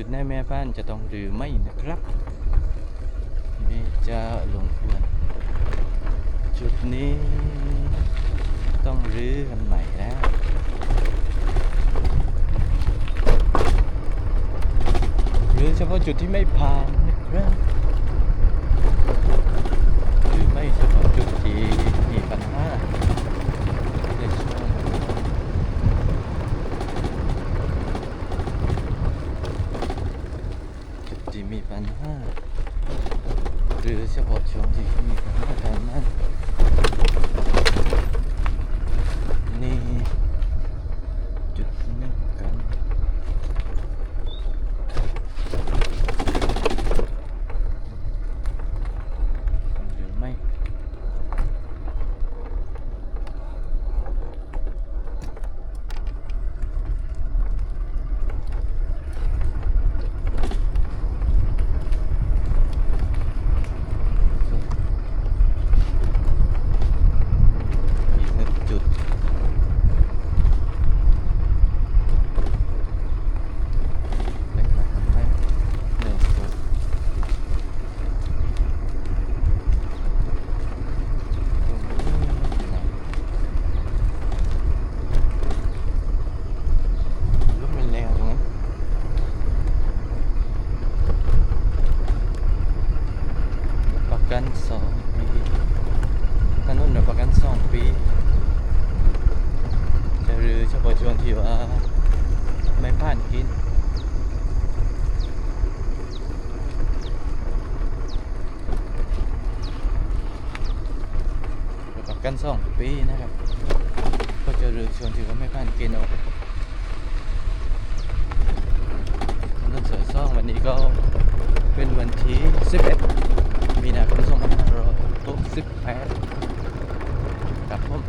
จุดหนแม่บ้านจะต้องหรือไม่นะครับนี่จะลงควรจุดนี้ต้องรื้อกันใหม่แล้วหรือเฉพาะจุดที่ไม่ผ่านนะครับหรือไม่เฉพาะจุดที่มีปัญหาในช่วงจุด ที่มีปัญหาหรือเฉพาะช่วงที่มีปัญหา บ่ช่วงที่ว่าไม่ผ่านกินกับกันสองปีนะครับ ก็จะรือช่วงที่ว่าไม่ผ่านกินออกต้นเสวยซ่องวันนี้ก็เป็นวันที่ 11 มีนาคม2568ครับผม